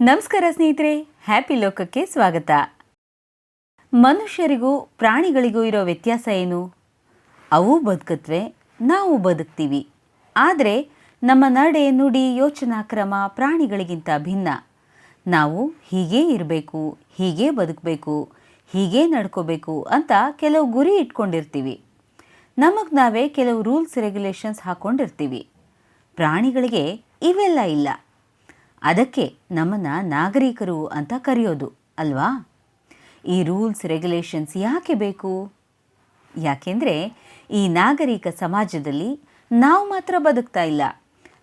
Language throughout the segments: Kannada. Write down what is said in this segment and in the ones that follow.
ನಮಸ್ಕಾರ ಸ್ನೇಹಿತರೆ, ಹ್ಯಾಪಿ ಲೋಕಕ್ಕೆ ಸ್ವಾಗತ. ಮನುಷ್ಯರಿಗೂ ಪ್ರಾಣಿಗಳಿಗೂ ಇರೋ ವ್ಯತ್ಯಾಸ ಏನು? ಅವು ಬದುಕತ್ವೆ, ನಾವು ಬದುಕ್ತೀವಿ. ಆದರೆ ನಮ್ಮ ನಡೆ, ನುಡಿ, ಯೋಚನಾ ಕ್ರಮ ಪ್ರಾಣಿಗಳಿಗಿಂತ ಭಿನ್ನ. ನಾವು ಹೀಗೇ ಇರಬೇಕು, ಹೀಗೇ ಬದುಕಬೇಕು, ಹೀಗೇ ನಡ್ಕೋಬೇಕು ಅಂತ ಕೆಲವು ಗುರಿ ಇಟ್ಕೊಂಡಿರ್ತೀವಿ. ನಮಗೆ ನಾವೇ ಕೆಲವು ರೂಲ್ಸ್, ರೆಗ್ಯುಲೇಷನ್ಸ್ ಹಾಕ್ಕೊಂಡಿರ್ತೀವಿ ಪ್ರಾಣಿಗಳಿಗೆ ಇವೆಲ್ಲ ಇಲ್ಲ. ಅದಕ್ಕೆ ನಮ್ಮನ್ನು ನಾಗರಿಕರು ಅಂತ ಕರೆಯೋದು, ಅಲ್ವಾ? ಈ ರೂಲ್ಸ್, ರೆಗ್ಯುಲೇಷನ್ಸ್ ಯಾಕೆ ಬೇಕು? ಯಾಕೆಂದರೆ ಈ ನಾಗರಿಕ ಸಮಾಜದಲ್ಲಿ ನಾವು ಮಾತ್ರ ಬದುಕ್ತಾ ಇಲ್ಲ.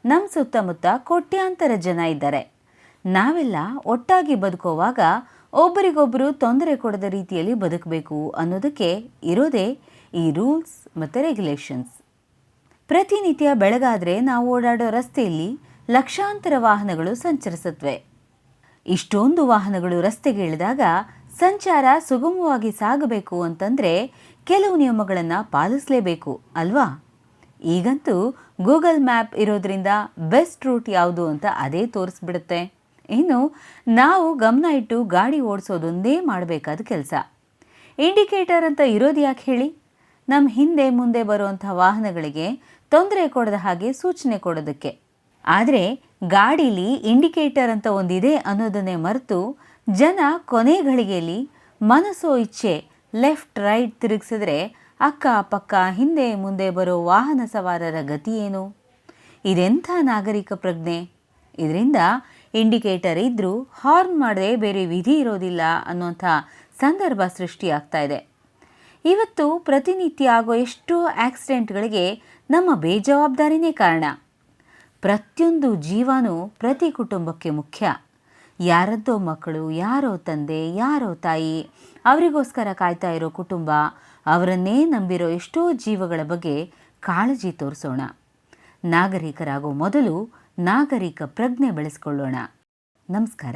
ನಮ್ಮ ಸುತ್ತಮುತ್ತ ಕೋಟ್ಯಾಂತರ ಜನ ಇದ್ದಾರೆ. ನಾವೆಲ್ಲ ಒಟ್ಟಾಗಿ ಬದುಕೋವಾಗ ಒಬ್ಬರಿಗೊಬ್ಬರು ತೊಂದರೆ ಕೊಡದ ರೀತಿಯಲ್ಲಿ ಬದುಕಬೇಕು ಅನ್ನೋದಕ್ಕೆ ಇರೋದೇ ಈ ರೂಲ್ಸ್ ಮತ್ತು ರೆಗ್ಯುಲೇಷನ್ಸ್. ಪ್ರತಿನಿತ್ಯ ಬೆಳಗಾದರೆ ನಾವು ಓಡಾಡೋ ರಸ್ತೆಯಲ್ಲಿ ಲಕ್ಷಾಂತರ ವಾಹನಗಳು ಸಂಚರಿಸುತ್ತವೆ. ಇಷ್ಟೊಂದು ವಾಹನಗಳು ರಸ್ತೆಗೆ ಇಳಿದಾಗ ಸಂಚಾರ ಸುಗಮವಾಗಿ ಸಾಗಬೇಕು ಅಂತಂದರೆ ಕೆಲವು ನಿಯಮಗಳನ್ನು ಪಾಲಿಸಲೇಬೇಕು, ಅಲ್ವಾ? ಈಗಂತೂ ಗೂಗಲ್ ಮ್ಯಾಪ್ ಇರೋದ್ರಿಂದ ಬೆಸ್ಟ್ ರೂಟ್ ಯಾವುದು ಅಂತ ಅದೇ ತೋರಿಸ್ಬಿಡುತ್ತೆ. ಇನ್ನು ನಾವು ಗಮನ ಇಟ್ಟು ಗಾಡಿ ಓಡಿಸೋದೊಂದೇ ಮಾಡಬೇಕಾದ ಕೆಲಸ. ಇಂಡಿಕೇಟರ್ ಅಂತ ಇರೋದು ಯಾಕೆ ಹೇಳಿ? ನಮ್ಮ ಹಿಂದೆ ಮುಂದೆ ಬರುವಂಥ ವಾಹನಗಳಿಗೆ ತೊಂದರೆ ಕೊಡದ ಹಾಗೆ ಸೂಚನೆ ಕೊಡೋದಕ್ಕೆ. ಆದರೆ ಗಾಡೀಲಿ ಇಂಡಿಕೇಟರ್ ಅಂತ ಒಂದಿದೆ ಅನ್ನೋದನ್ನೇ ಮರೆತು ಜನ ಕೊನೆ ಘಳಿಗೆಯಲ್ಲಿ ಮನಸ್ಸೋ ಇಚ್ಛೆ ಲೆಫ್ಟ್ ರೈಟ್ ತಿರುಗಿಸಿದ್ರೆ ಅಕ್ಕ ಪಕ್ಕ ಹಿಂದೆ ಮುಂದೆ ಬರೋ ವಾಹನ ಸವಾರರ ಗತಿ ಏನು? ಇದೆಂಥ ನಾಗರಿಕ ಪ್ರಜ್ಞೆ? ಇದರಿಂದ ಇಂಡಿಕೇಟರ್ ಇದ್ದರೂ ಹಾರ್ನ್ ಮಾಡದೆ ಬೇರೆ ವಿಧಿ ಇರೋದಿಲ್ಲ ಅನ್ನೋಂಥ ಸಂದರ್ಭ ಸೃಷ್ಟಿಯಾಗ್ತಾ ಇದೆ. ಇವತ್ತು ಪ್ರತಿನಿತ್ಯ ಆಗೋ ಎಷ್ಟೋ ಆಕ್ಸಿಡೆಂಟ್ಗಳಿಗೆ ನಮ್ಮ ಬೇಜವಾಬ್ದಾರಿನೇ ಕಾರಣ. ಪ್ರತಿಯೊಂದು ಜೀವನೂ ಪ್ರತಿ ಕುಟುಂಬಕ್ಕೆ ಮುಖ್ಯ. ಯಾರದ್ದೋ ಮಕ್ಕಳು, ಯಾರೋ ತಂದೆ, ಯಾರೋ ತಾಯಿ, ಅವರಿಗೋಸ್ಕರ ಕಾಯ್ತಾ ಇರೋ ಕುಟುಂಬ, ಅವರನ್ನೇ ನಂಬಿರೋ ಎಷ್ಟೋ ಜೀವಗಳ ಬಗ್ಗೆ ಕಾಳಜಿ ತೋರಿಸೋಣ. ನಾಗರಿಕರಾಗೋ ಮೊದಲು ನಾಗರಿಕ ಪ್ರಜ್ಞೆ ಬೆಳೆಸ್ಕೊಳ್ಳೋಣ. ನಮಸ್ಕಾರ.